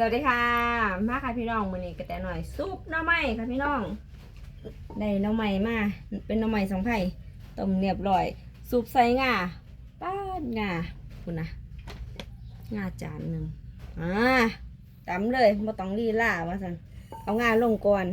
สวัสดีค่ะ มาค่ะพี่น้องมื้อนี้กระแตหน่อยซุปหน่อไม้ค่ะพี่น้องได้หน่อไม้มาเป็นหน่อไม้สองไผ่ต้มเรียบร้อยซุปใส่งาป้าดงาคุณนะงาจานหนึ่งอ่าตำเลยบ่ต้องลีล่าว่าซั่นเอางาลงก่อน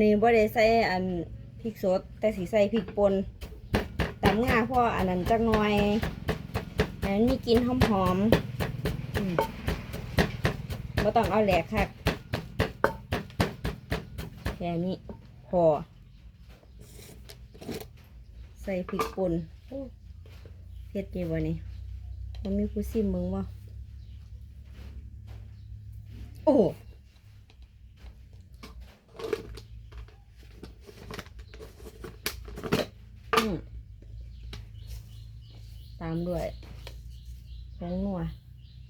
นี้บ่ได้ใส่อันพริกสดแต่สิใส่พริกป่นตำงาพราะอันนั้นจักหน่อยอันนั้กินหอมๆอืม ไม่ต้องเอาแหลกค่ะแค่นี้พอ ใส่พริกป่นเผ็ดดีวะนี่มันมีผู้ซิมมึงวะโอ้มตามด้วยผงนัว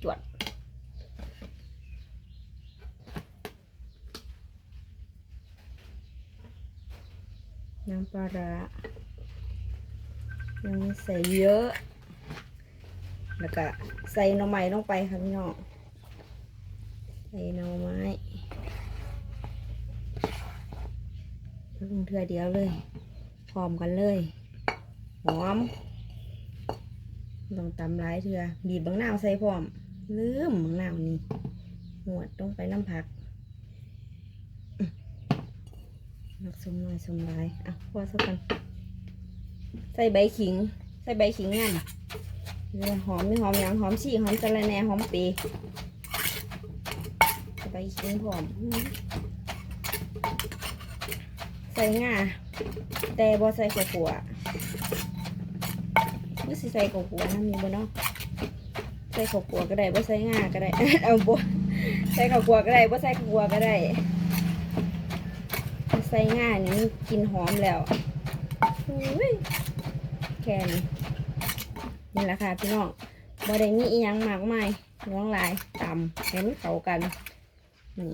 จวด น้ำปลา ร้ายังไม่ใส่เยอะ แล้วก็ใส่หน่อไม้ลงไปค่ะพี่น้อง ใส่หน่อไม้ลงเทือเดียวเลย พร้อมกันเลย หอมต้องตำหลายเทือบีบบางนาวใส่พร้อม ลืมบางนาวนี่หวดต้องไปน้ำผัก นักสมน้อยสมหลายอะพอสักกัน ใส่ใบขิง ใส่ใบขิงงามเดี๋ยวหอมไม่หอมหยังหอมชี่หอมสะระแหน่หอมปีใส่ใบขิงพร้อม ใส่ง่าแต่บ่ใส่ข้าวขัวนี่สิใส่ข้าวขัวนะมีบ่เนาะใส่ข้าวขัวก็ได้บ่ใส่ง่าก็ได้ เอาบ่ใส่ข้าวขัวก็ได้บ่ใส่ข้าวขัวก็ได้ ส่ง่ายนี่กลินหอมแล้วอุ้ยแค่นี้นี่แหละค่ะพี่น้องบอได้มีอีหยังมากมายน้องหลายตำให้มันเข้ากันนี่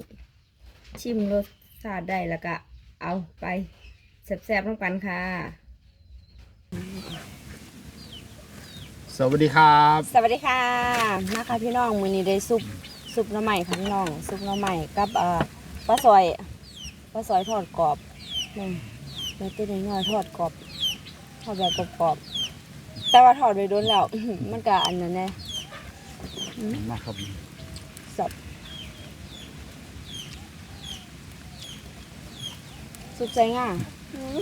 ชิมรสชาติได้แล้วก็เอาไปแซ่บๆต้องกันค่ะ สวัสดีครับ สวัสดีค่ะมาค่ะพี่น้องมื้อนี้ได้ซุปซุปหน้ำใหม่ค่ะพี่น้องซุปหน้ำใหม่กับเอ่อปลาซอย ปลาซอยทอดกรอบนี่เนื้อตัวน้อยๆทอดกรอบทอดแบบกรอบๆแต่ว่าทอดโดยโดนแล้ว มันก็อันนั้นแน่มาครับสับซุปใจง่ายอืม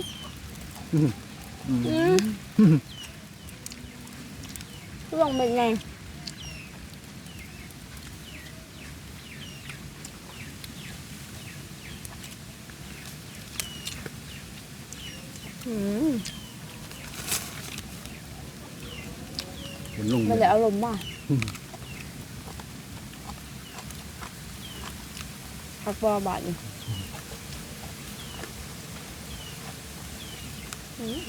อืมอืมลองเป็นไง เห็นลุงมันเลจะยอารมณ์มากอืมผักบอบาทนี่อืม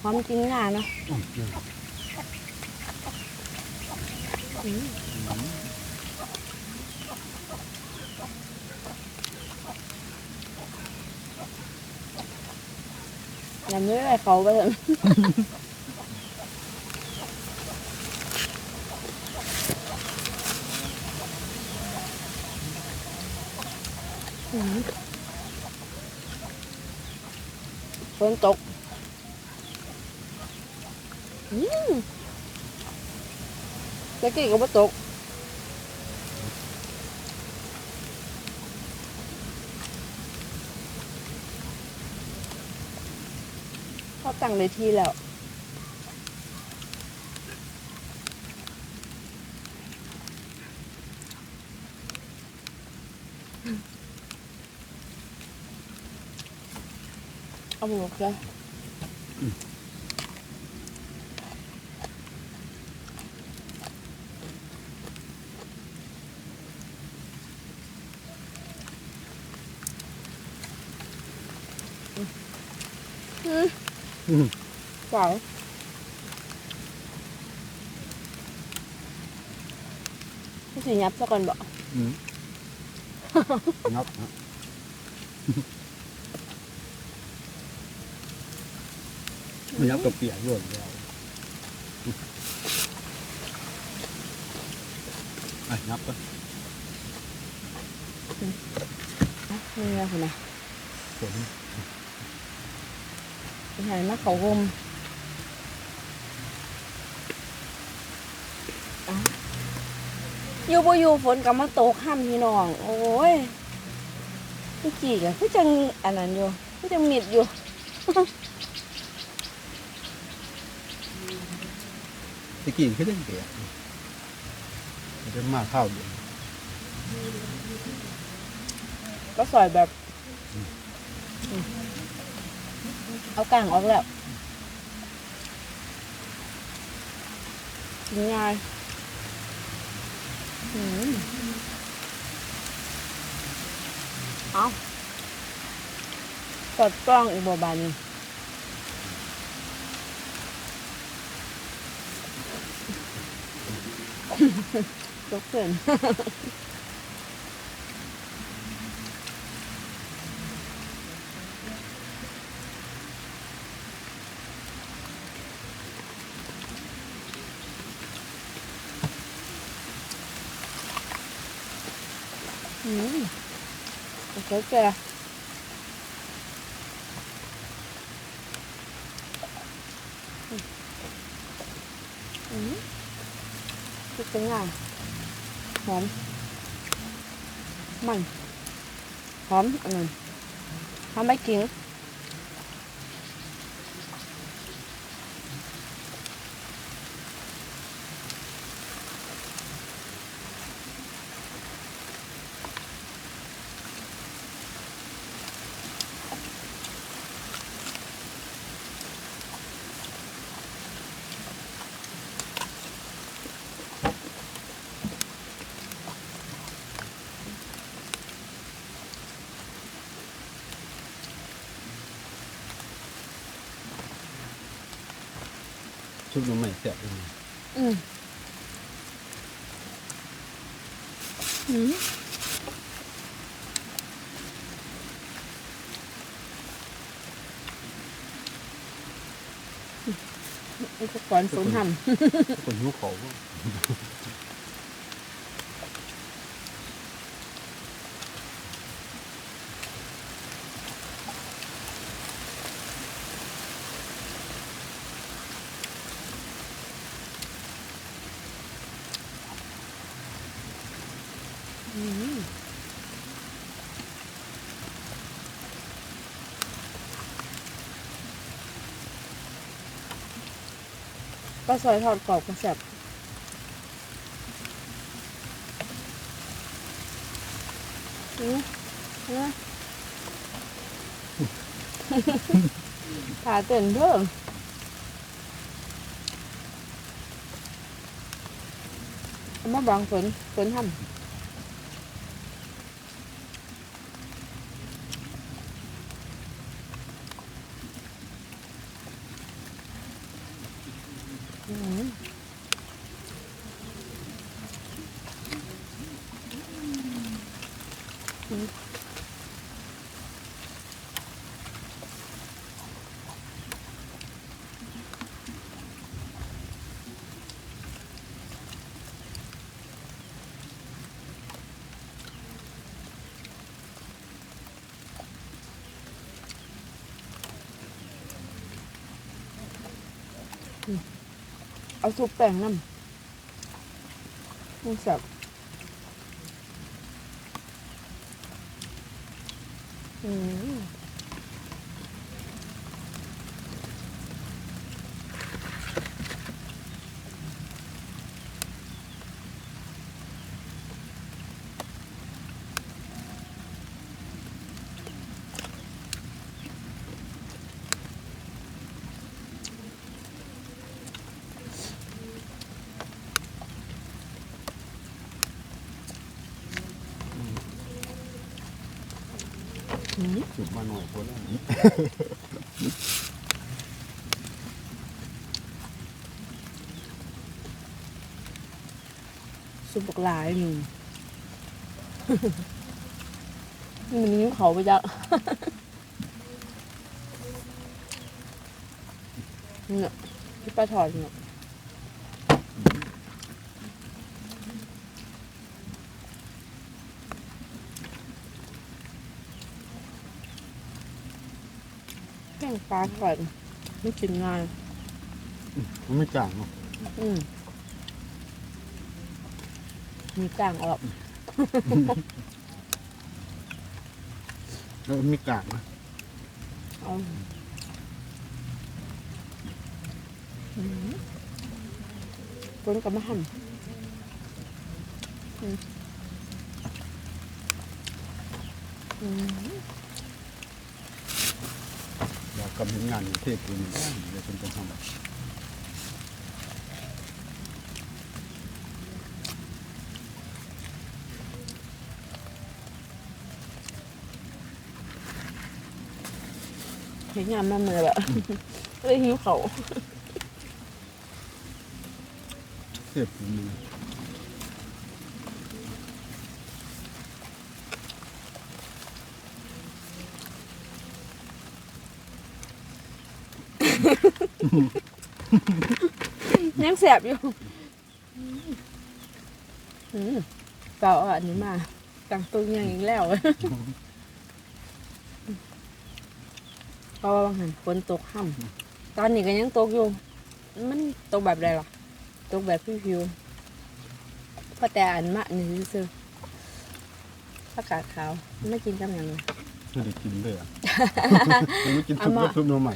หอมจริงน่ะเนาะอืมอืม ยังไม่ได้เขาไปเลยอืมฝนตกอืม ตะกี้ก็บ่ตกเขาตั้งในที่แล้วเอาหมดเลย หวังสียับซะก่อนบอกงับไม่ยับก็เปียกด้วยแล้วไอ้ยับก็นี่ไงคุณนะฝน เห็นมาเขาห่มอะอยู่บ่อยู่ฝนกับมาตกห้ามพี่น้อง โอ้ยพี่จีกะคือจังอันนั้นอยู่คือจังมิดอยู่ตะกี้ขึ้นเรื่องเปียกมันจะมาข้าวเดียวก็สอยแบบอืม เอากลางออกแล้วกินง่ายเอากดกล้องอีกบบานนี่ยกเกิน อืมโอเคแกอืมคือเป็นไงหอม มัน หอมอันนั้นหอมไม่กิน ชุบน้ำใหม่เสียบเลยอืมอืมอุปกรณ์สูงทคนหิวเขา บ่ำอืมก็ซอยทอดกรอบกระแสบอืมอืมขาเต้นเพิ่มเอามาบางฝนฝนทำอืมอืม เอาซุปแป้งน้ำมันสับอืม อืมจุบมาหน่อยคนละซุปบักหลายหนึ่งมันนิ้วเขาไปจักเนี่ยที่ปลาถอนเนี่ย งปลาถอนไม่กินง่ายมันไม่จางเนาะอืมมีกลางออก แล้วมันไม่กลางนะเอาอืมคนกับมาหั่นอืมอืมอยา กกำลังงานอยู่เทพตัวนี้เดี๋ยวฉันจะทำเห็นงานมาเมื่อแบบเลยหิวเขาวเทพตัวนี้ ยังแสบอยู่อืมเปล่าเอาอันนี้มาตั้งตัวยังอีกแล้วเพราะว่าบางหันฝนตกค่ำตอนนี้ก็ยังตกอยู่ มันตกแบบใดล่ะ ตกแบบผิวๆเพราะแต่อันมะนี่ซื่อๆผักกาดขาวไม่กินกับอย่างนี้ไม่ได้กินเลยอะมันไม่กินซุปเอามาแล้วซุปหน้ำใหม่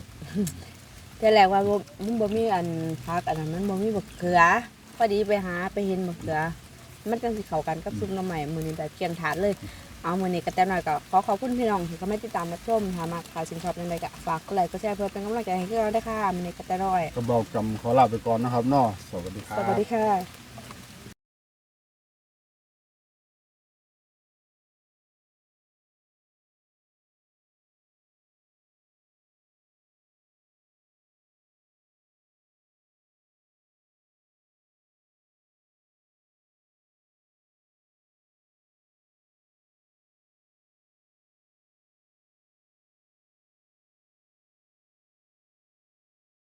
แต่แรกว่าบ่มันบ่มีอันพักอันนั้นมันบ่มีบักเขือ พอดีไปหาไปเห็นบักเขือ มันจังสิเข้ากันกับซุปหน้ำใหม่มื้อนี้แบบเกียนถาดเลย เอามื้อนี้ก็แต่น้อยก็ขอขอบคุณพี่น้องที่เข้ามาติดตามรับชมถ้ามาข่าวสินชอบจังไดก็ฝากกดไลค์กดแชร์เพื่อเป็นกำลังใจให้พวกเราด้วยค่ะมื้อนี้ก็แต่น้อยก็บอกกำขอลาไปก่อนนะครับเนาะสวัสดีครัสบ วัสดีค่ะ